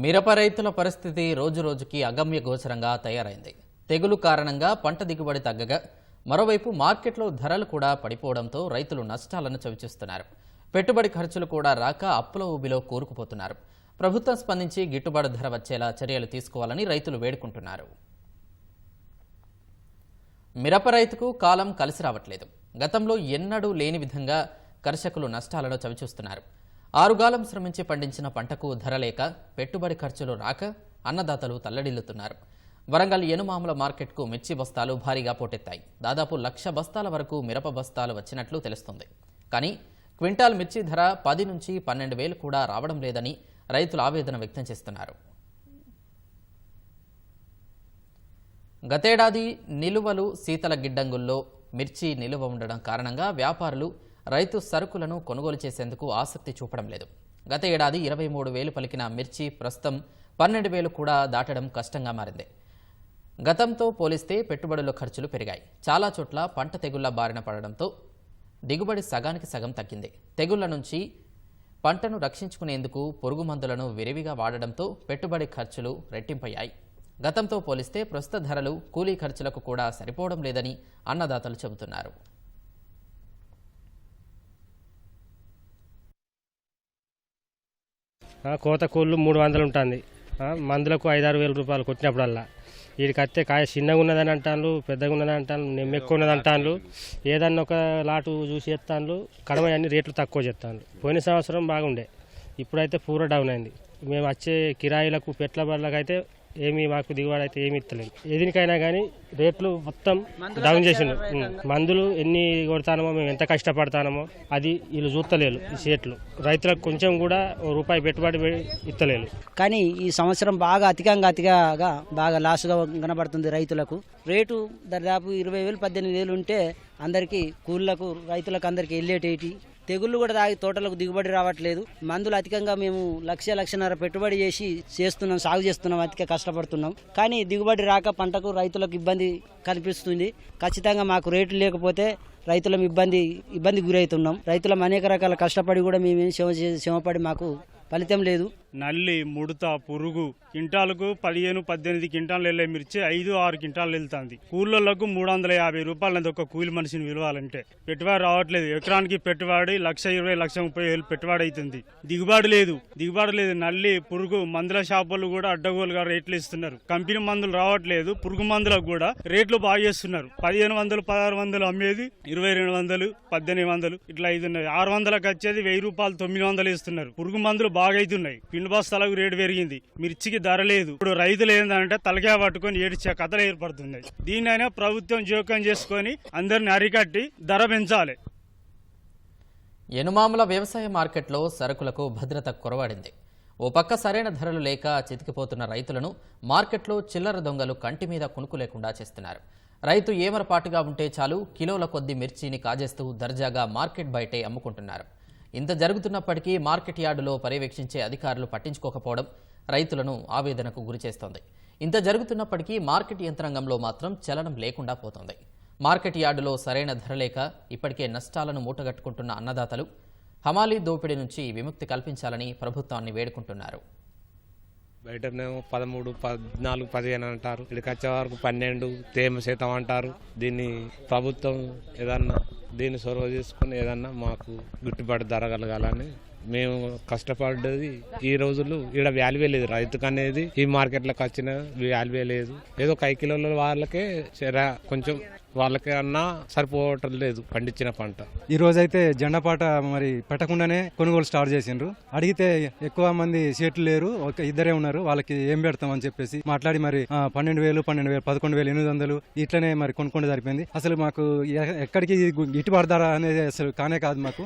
మిరప రైతుల పరిస్థితి రోజురోజుకి అగమ్య గోచరంగా తయారైంది. తెగులు కారణంగా పంట దిగుబడి తగ్గగా మరోవైపు మార్కెట్లో ధరలు కూడా పడిపోవడంతో రైతులు నష్టాలను చవిచూస్తున్నారు. పెట్టుబడి ఖర్చులు కూడా రాక అప్పుల ఊబిలో కూరుకుపోతున్నారు. ప్రభుత్వం స్పందించి గిట్టుబాటు ధర వచ్చేలా చర్యలు తీసుకోవాలని రైతులు వేడుకుంటున్నారు. మిరప రైతుకు కాలం కలిసి రావట్లేదు. గతంలో ఎన్నడూ లేని విధంగా కర్షకులు నష్టాలను చవిచూస్తున్నారు. ఆరుగాలం శ్రమించి పండించిన పంటకు ధర లేక పెట్టుబడి ఖర్చులు రాక అన్నదాతలు తల్లడిల్లుతున్నారు. వరంగల్ ఎనుమాముల మార్కెట్కు మిర్చి బస్తాలు భారీగా పోటెత్తాయి. దాదాపు లక్ష బస్తాల వరకు మిరప బస్తాలు వచ్చినట్లు తెలుస్తుంది. కానీ క్వింటాల్ మిర్చి ధర పది నుంచి పన్నెండు వేలు కూడా రావడం లేదని రైతులు ఆవేదన వ్యక్తం చేస్తున్నారు. గతేడాది నిలువలు శీతల గిడ్డంగుల్లో మిర్చి నిలువ ఉండడం కారణంగా వ్యాపారులు రైతు సరుకులను కొనుగోలు చేసేందుకు ఆసక్తి చూపడం లేదు. గత ఏడాది ఇరవై మూడు వేలు పలికిన మిర్చి ప్రస్తుతం పన్నెండు వేలు కూడా దాటడం కష్టంగా మారింది. గతంతో పోలిస్తే పెట్టుబడుల ఖర్చులు పెరిగాయి. చాలా చోట్ల పంట తెగుళ్ళ బారిన పడడంతో దిగుబడి సగానికి సగం తగ్గింది. తెగుళ్ళ నుంచి పంటను రక్షించుకునేందుకు పురుగు మందులను విరివిగా వాడడంతో పెట్టుబడి ఖర్చులు రెట్టింపయ్యాయి. గతంతో పోలిస్తే ప్రస్తుత ధరలు కూలీ ఖర్చులకు కూడా సరిపోవడం లేదని అన్నదాతలు చెబుతున్నారు. కోత కోళ్ళు మూడు వందలు ఉంటుంది. మందులకు ఐదారు వేల రూపాయలు కొట్టినప్పుడల్లా. వీడికి అత్తే కాయ చిన్నగా ఉన్నదని అంటాను పెద్దగా ఉన్నదని అంటాను నిమ్మ ఎక్కువ ఉన్నది అంటాను ఏదన్నా ఒక లాటు చూసి చేస్తాను కడమ అన్ని రేట్లు తక్కువ చేస్తాను పోయిన సంవత్సరం బాగుండే. ఇప్పుడైతే పూర డౌన్ అయింది. మేము వచ్చే కిరాయిలకు పెట్ల అయితే ఏమి మాకు దిగుబడి అయితే ఏమి ఇస్తలేదు. ఏదినికైనా కానీ రేట్లు మొత్తం డౌన్ చేసిండు. మందులు ఎన్ని కొడతానమో మేము ఎంత కష్టపడతానమో అది వీళ్ళు చూస్తలేరు ఈ సేట్లు రైతులకు కొంచెం కూడా రూపాయి పెట్టుబడి ఇస్తలేరు. కానీ ఈ సంవత్సరం బాగా అధికంగా అతిగా బాగా లాస్గా కనబడుతుంది రైతులకు. రేటు దాదాపు ఇరవై వేలు పద్దెనిమిది వేలు ఉంటే అందరికీ కూలీలకు రైతులకు అందరికీ వెళ్ళేటేటి? తెగుళ్ళు కూడా తాగి తోటలకు దిగుబడి రావట్లేదు. మందులు అధికంగా మేము లక్ష లక్షన్నర పెట్టుబడి చేసి చేస్తున్నాం సాగు చేస్తున్నాం అతిగా కష్టపడుతున్నాం. కానీ దిగుబడి రాక పంటకు రైతులకు ఇబ్బంది కనిపిస్తుంది. ఖచ్చితంగా మాకు రేట్లు లేకపోతే రైతులం ఇబ్బంది ఇబ్బంది గురవుతున్నాం. రైతులం అనేక రకాల కష్టపడి కూడా మేము శ్రమ చేసి శ్రమపడి మాకు ఫలితం లేదు. నల్లి ముడత పురుగు కింటాలకు పదిహేను పద్దెనిమిది కింటాలు వెళ్ళే మిర్చి ఐదు ఆరు కింటాలు వెళ్తుంది. కూలీలకు మూడు వందల యాభై రూపాయలు ఒక కూలి మనిషిని విలువాలంటే. పెట్టుబడి రావట్లేదు. ఎకరానికి పెట్టుబడి లక్ష ఇరవై లక్ష ముప్పై వేలు పెట్టుబడి అవుతుంది దిగుబడి లేదు. దిగుబడి లేదు. నల్లి పురుగు మందుల షాపులు కూడా అడ్డగోలుగా రేట్లు ఇస్తున్నారు. కంపెనీ మందులు రావట్లేదు. పురుగు మందులకు కూడా రేట్లు బాగా చేస్తున్నారు. పదిహేను వందలు పదహారు వందలు అమ్మేది ఇరవై రెండు వందలు పద్దెనిమిది వందలు ఇట్లా అవుతున్నాయి ఆరు వందలకు వచ్చేది వెయ్యి రూపాయలు తొమ్మిది వందలు ఇస్తున్నారు. పురుగు మందులు బాగా అవుతున్నాయి. పిండి బస్తాలకు రేటు పెరిగింది. మిర్చికి ధర లేదు. ఇప్పుడు రైతులు ఏంటంటే తలకాయ పట్టుకొని ఏడ్చే కథలు ఏర్పడుతున్నాయి. దీన్నైనా ప్రభుత్వం జోక్యం చేసుకొని అందరిని అరికట్టి ధర పెంచాలి. ఎనుమాముల వ్యవసాయ మార్కెట్లో సరుకులకు భద్రత కొరవడింది. ఓ పక్క సరైన ధరలు లేక చితికిపోతున్న రైతులను మార్కెట్లో చిల్లర దొంగలు కంటి మీద కునుకు లేకుండా చేస్తున్నారు. రైతు ఏమరపాటుగా ఉంటే చాలు కిలోల కొద్ది మిర్చిని కాజేస్తూ దర్జాగా మార్కెట్ బయటే అమ్ముకుంటున్నారు. ఇంత జరుగుతున్నప్పటికీ మార్కెట్ యార్డులో పర్యవేక్షించే అధికారులు పట్టించుకోకపోవడం రైతులను ఆవేదనకు గురిచేస్తోంది ఇంత జరుగుతున్నప్పటికీ మార్కెట్ యంత్రాంగంలో మాత్రం చలనం లేకుండా పోతోంది. మార్కెట్ యార్డులో సరైన ధర లేక ఇప్పటికే నష్టాలను మూటగట్టుకుంటున్న అన్నదాతలు హమాలీ దోపిడీ నుంచి విముక్తి కల్పించాలని ప్రభుత్వాన్ని వేడుకుంటున్నారు. బయటనేమో పదమూడు పద్నాలుగు పదిహేను అంటారు. ఇక్కడికి వచ్చే వరకు పన్నెండు తేమ శాతం అంటారు. దీన్ని ప్రభుత్వం ఏదన్నా దీన్ని చొరవ తీసుకుని ఏదన్నా మాకు గిట్టుబాటు ధర కలగాలని మేము కష్టపడ్డది ఈ రోజులు ఈడ వాల్యూ లేదు. రైతుకు అనేది ఈ మార్కెట్లకు వచ్చిన వాల్యూ లేదు. ఏదో ఒక కిలోల వాళ్ళకే చెర కొంచెం వాళ్ళకి అన్నా సరిపోవటం లేదు పండించిన పంట. ఈ రోజైతే జెండాపాట మరి పెట్టకుండానే కొనుగోలు స్టార్ట్ చేసిండ్రు. అడిగితే ఎక్కువ మంది సీట్లు లేరు ఒక ఇద్దరే ఉన్నారు వాళ్ళకి ఏం పెడతాం అని చెప్పేసి మాట్లాడి మరి పన్నెండు వేలు పన్నెండు వేలు పదకొండు వేలు ఎనిమిది వందలు ఇట్లనే మరి కొనుక్కుంటే సరిపోయింది. అసలు మాకు ఎక్కడికి ఇటు గిట్టుబాటు ధర అనేది అసలు కానే కాదు మాకు.